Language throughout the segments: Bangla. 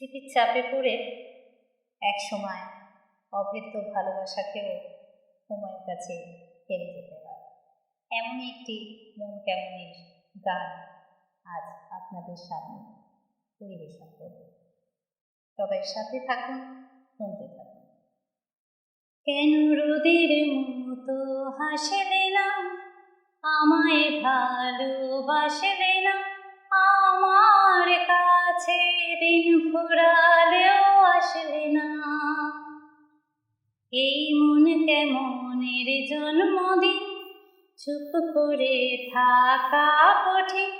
স্মৃতির চাপে পড়ে এক সময় অভেদ্য ভালোবাসাকেও সময়ের কাছে হেরে যেতে হয়। এমনই একটি মন কেমনের গান আজ আপনাদের সামনে পরিবেশন করব। সবাই সাথে থাকুন, শুনতে থাকুন। কেন রোদের মতো হাসলে না? আমায় ভালোবাসলে না? আমার কাছে দিন ফুরালেও আসলে না। এই মন কেমনের জন্মদিন? চুপ করে থাকা কঠিন।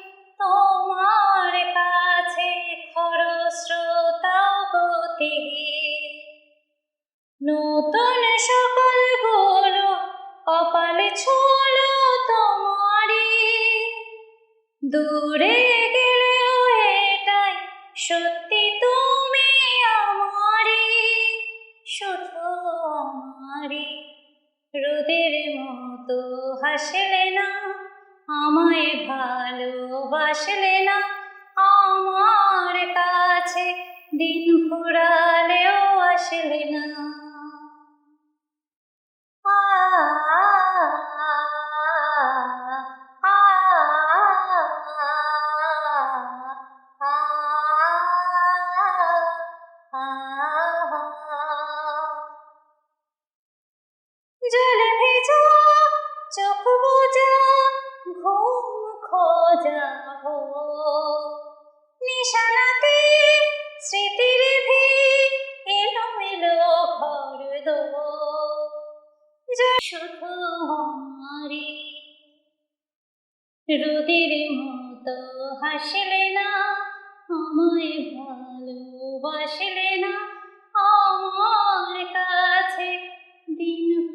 তোমার কাছে খরস্রোতাও গতিহীন নতুন সকলগুলো কপালে ছুলো তোমারই। দূরে রোদের মতো হাসলে না আমায় ভালোবাসলে না। আমার কাছে দিন ফুরালেও আসলে খোজা, ঘুম খোঁজা হো। নিশানাতে স্মৃতির ভি এলো মেলো ঘর দো। শুধু মারি রোদের মতো হাসলে না, আমায় ভালোবাসলে না, আমার কাছে দিন